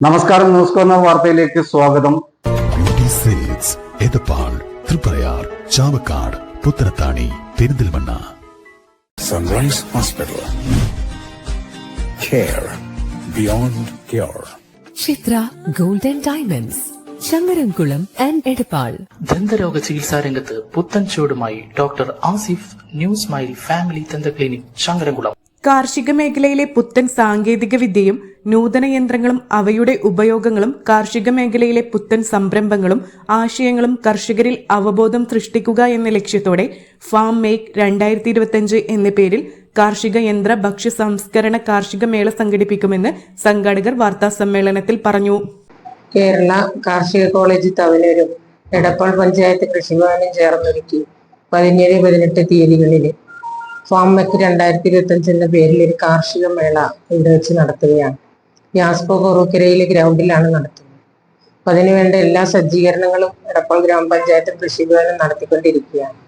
നമസ്കാരം news corner വാർത്തയിലേക്ക് സ്വാഗതം. Edappal Triprayar Chavakkad Puthanathani Perinthalmanna. Sunrise hospital beyond care Chitra golden diamonds Changaramkulam and Edappal. ദന്തരോഗ ചികിത്സാ രംഗത്ത് പുത്തൻ ചൂടുമായി doctor Asif new smile family ദന്ത clinic Changaramkulam കാർഷിക മേഖലയിലെ പുത്തൻ സാങ്കേതിക വിദ്യയും നൂതന യന്ത്രങ്ങളും അവയുടെ ഉപയോഗങ്ങളും കാർഷിക മേഖലയിലെ പുത്തൻ സംരംഭങ്ങളും ആശയങ്ങളും കർഷകരിൽ അവബോധം സൃഷ്ടിക്കുക എന്ന ലക്ഷ്യത്തോടെ ഫാം മേക്ക് രണ്ടായിരത്തി ഇരുപത്തിയഞ്ച് എന്ന പേരിൽ കാർഷിക യന്ത്ര ഭക്ഷ്യ സംസ്കരണ കാർഷിക മേള സംഘടിപ്പിക്കുമെന്ന് സംഘാടകർ വാർത്താ സമ്മേളനത്തിൽ പറഞ്ഞു. കേരള കാർഷിക കോളേജ് തവനൂരും എടപ്പാൾ പഞ്ചായത്ത് കൃഷിഭവനും ചേർന്നൊരുക്കി പതിനേഴ് പതിനെട്ട് തീയതികളിൽ ഫാം മെക്ക് രണ്ടായിരത്തി ഇരുപത്തി അഞ്ച് എന്ന പേരിൽ ഒരു കാർഷിക മേള ഇവിടെ വെച്ച് നടത്തുകയാണ്. യാസ്പോ കൊറൂക്കരയിലെ ഗ്രൗണ്ടിലാണ് നടത്തുന്നത്. അപ്പൊ അതിനുവേണ്ട എല്ലാ സജ്ജീകരണങ്ങളും എടപ്പാൾ ഗ്രാമപഞ്ചായത്ത് കൃഷിഭവനും നടത്തിക്കൊണ്ടിരിക്കുകയാണ്.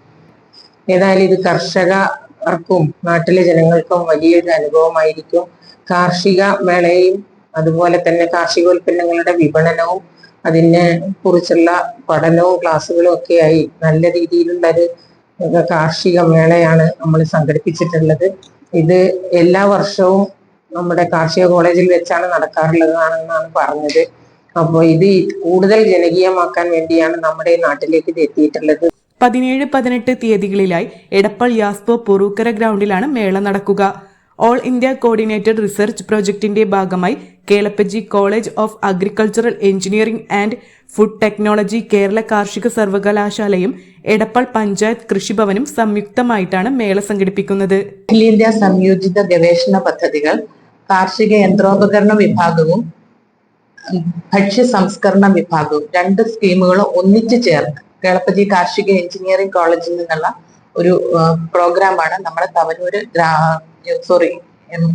ഏതായാലും ഇത് കർഷകർക്കും നാട്ടിലെ ജനങ്ങൾക്കും വലിയൊരു അനുഭവമായിരിക്കും. കാർഷിക മേളയും അതുപോലെ തന്നെ കാർഷികോൽപ്പന്നങ്ങളുടെ വിപണനവും അതിനെ കുറിച്ചുള്ള പഠനവും ക്ലാസ്സുകളും ഒക്കെയായി നല്ല രീതിയിലുള്ള ഒരു കാർഷിക മേളയാണ് നമ്മൾ സംഘടിപ്പിച്ചിട്ടുള്ളത്. ഇത് എല്ലാ വർഷവും നമ്മുടെ കാർഷിക കോളേജിൽ വെച്ചാണ് നടക്കാറുള്ളതാണെന്നാണ് പറഞ്ഞത്. അപ്പോൾ ഇത് കൂടുതൽ ജനകീയമാക്കാൻ വേണ്ടിയാണ് നമ്മുടെ നാട്ടിലേക്ക് ഇത് എത്തിയിട്ടുള്ളത്. പതിനേഴ് പതിനെട്ട് തീയതികളിലായി എടപ്പൾ യാസ്പോ പൊറൂക്കര ഗ്രൗണ്ടിലാണ് മേള നടക്കുക. ഓൾ ഇന്ത്യ കോർഡിനേറ്റഡ് റിസർച്ച് പ്രോജക്റ്റിന്റെ ഭാഗമായി Kelappaji college of agricultural engineering and food technology Kerala കാർഷിക സർവകലാശാലയും എടപ്പൾ പഞ്ചായത്ത് കൃഷിഭവനും സംയുക്തമായിട്ടാണ് മേള സംഘടിപ്പിക്കുന്നത്. അഖിലേന്ത്യാ സംയോജിത ഗവേഷണ പദ്ധതികൾ കാർഷിക യന്ത്രോപകരണ വിഭാഗവും ഭക്ഷ്യ സംസ്കരണ വിഭാഗവും രണ്ട് സ്കീമുകളും ഒന്നിച്ചു ചേർന്ന് കേളപ്പതി കാർഷിക എഞ്ചിനീയറിംഗ് കോളേജിൽ നിന്നുള്ള ഒരു പ്രോഗ്രാമാണ് നമ്മുടെ തവനൂര് ഗ്രാ സോറി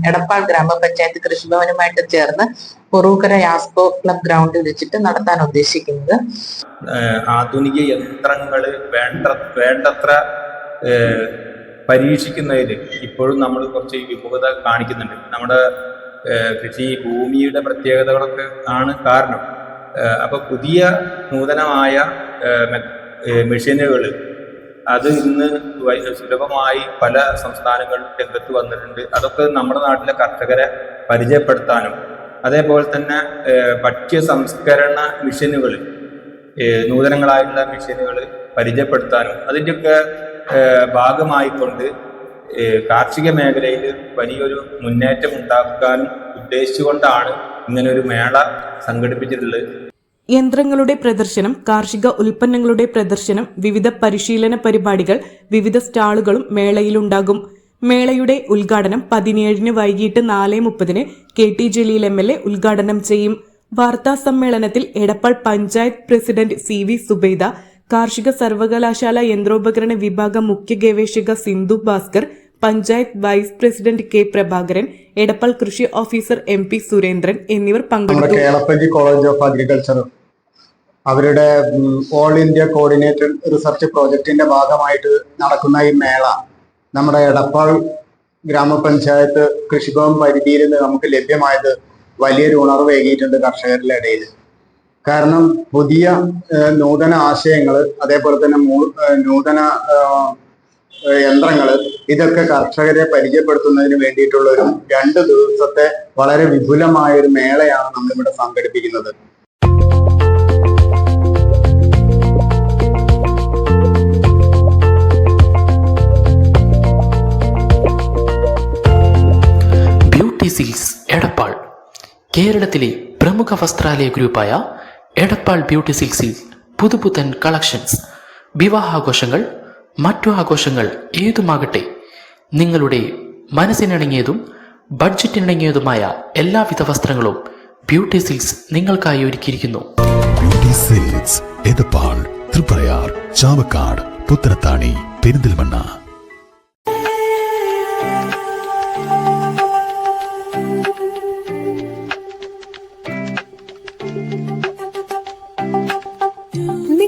എടപ്പാൾ ഗ്രാമപഞ്ചായത്ത് കൃഷിഭവനുമായിട്ട് ചേർന്ന് പൊറൂക്കര യാസ്കോ ക്ലബ് ഗ്രൗണ്ടിൽ വെച്ചിട്ട് നടത്താൻ ഉദ്ദേശിക്കുന്നത്. ആധുനിക യന്ത്രങ്ങൾ വേണ്ട വേണ്ടത്ര പരീക്ഷിക്കുന്നതിൽ ഇപ്പോഴും നമ്മൾ കുറച്ച് വിമുഖത കാണിക്കുന്നുണ്ട്. നമ്മുടെ കൃഷി ഭൂമിയുടെ പ്രത്യേകതകളൊക്കെ ആണ് കാരണം. അപ്പോൾ അപ്പൊ പുതിയ നൂതനമായ മെഷീനുകൾ അത് ഇന്ന് സുലഭമായി പല സംസ്ഥാനങ്ങളിലും രംഗത്ത് വന്നിട്ടുണ്ട്. അതൊക്കെ നമ്മുടെ നാട്ടിലെ കർഷകരെ പരിചയപ്പെടുത്താനും അതേപോലെ തന്നെ ഭക്ഷ്യ സംസ്കരണ മെഷീനുകൾ നൂതനങ്ങളായിട്ടുള്ള മെഷീനുകൾ പരിചയപ്പെടുത്താനും അതിന്റെയൊക്കെ ഭാഗമായിക്കൊണ്ട് കാർഷിക മേഖലയിൽ വലിയൊരു മുന്നേറ്റം ഉണ്ടാക്കാനും ഉദ്ദേശിച്ചുകൊണ്ടാണ് ഇങ്ങനെ ഒരു മേള സംഘടിപ്പിച്ചിട്ടുള്ളത്. യന്ത്രങ്ങളുടെ പ്രദർശനം കാർഷിക ഉൽപ്പന്നങ്ങളുടെ പ്രദർശനം വിവിധ പരിശീലന പരിപാടികൾ വിവിധ സ്റ്റാളുകളും മേളയിലുണ്ടാകും. മേളയുടെ ഉദ്ഘാടനം പതിനേഴിന് വൈകിട്ട് നാല് മുപ്പതിന് K T Jaleel M L A ഉദ്ഘാടനം ചെയ്യും. വാർത്താ സമ്മേളനത്തിൽ Edappal panchayat president C V Subaida കാർഷിക സർവകലാശാല യന്ത്രോപകരണ വിഭാഗം മുഖ്യ ഗവേഷക Sindhu Bhaskar panchayat vice president K Prabhakaran Edappal കൃഷി ഓഫീസർ എം പി സുരേന്ദ്രൻ എന്നിവർ പങ്കെടുത്തു. കോളേജ് ഓഫ് അഗ്രികൾച്ചർ അവരുടെ ഓൾ ഇന്ത്യ കോർഡിനേറ്റഡ് റിസർച്ച് പ്രോജക്റ്റിന്റെ ഭാഗമായിട്ട് നടക്കുന്ന ഈ മേള നമ്മുടെ എടപ്പാൾ ഗ്രാമപഞ്ചായത്ത് കൃഷിഭവൻ പരിധിയിൽ നിന്ന് നമുക്ക് ലഭ്യമായത് വലിയൊരു ഉണർവ് ഏകിയിട്ടുണ്ട് കർഷകരുടെ ഇടയിൽ. കാരണം പുതിയ നൂതന ആശയങ്ങൾ അതേപോലെ തന്നെ നൂതന യന്ത്രങ്ങൾ ഇതൊക്കെ കർഷകരെ പരിചയപ്പെടുത്തുന്നതിന് വേണ്ടിയിട്ടുള്ള ഒരു രണ്ട് ദിവസത്തെ വളരെ വിപുലമായ ഒരു മേളയാണ് നമ്മളിവിടെ സംഘടിപ്പിക്കുന്നത്. ബ്യൂട്ടി സിൽസ് എടപ്പാൾ കേരളത്തിലെ പ്രമുഖ വസ്ത്രാലയ ഗ്രൂപ്പായ എടപ്പാൾ ബ്യൂട്ടി സിൽക്സിൽ പുതുപുത്തൻ കളക്ഷൻസ്. വിവാഹാഘോഷങ്ങൾ മറ്റു ആഘോഷങ്ങൾ ഏതുമാകട്ടെ നിങ്ങളുടെ മനസ്സിനിണങ്ങിയതും ബഡ്ജറ്റിനിണങ്ങിയതുമായ എല്ലാവിധ വസ്ത്രങ്ങളും ബ്യൂട്ടി സിൽക്സ് നിങ്ങൾക്കായി ഒരുക്കിയിരിക്കുന്നു. ബ്യൂട്ടി ചാവക്കാട് പുത്തനത്താണി പെരിന്തൽമണ്ണ.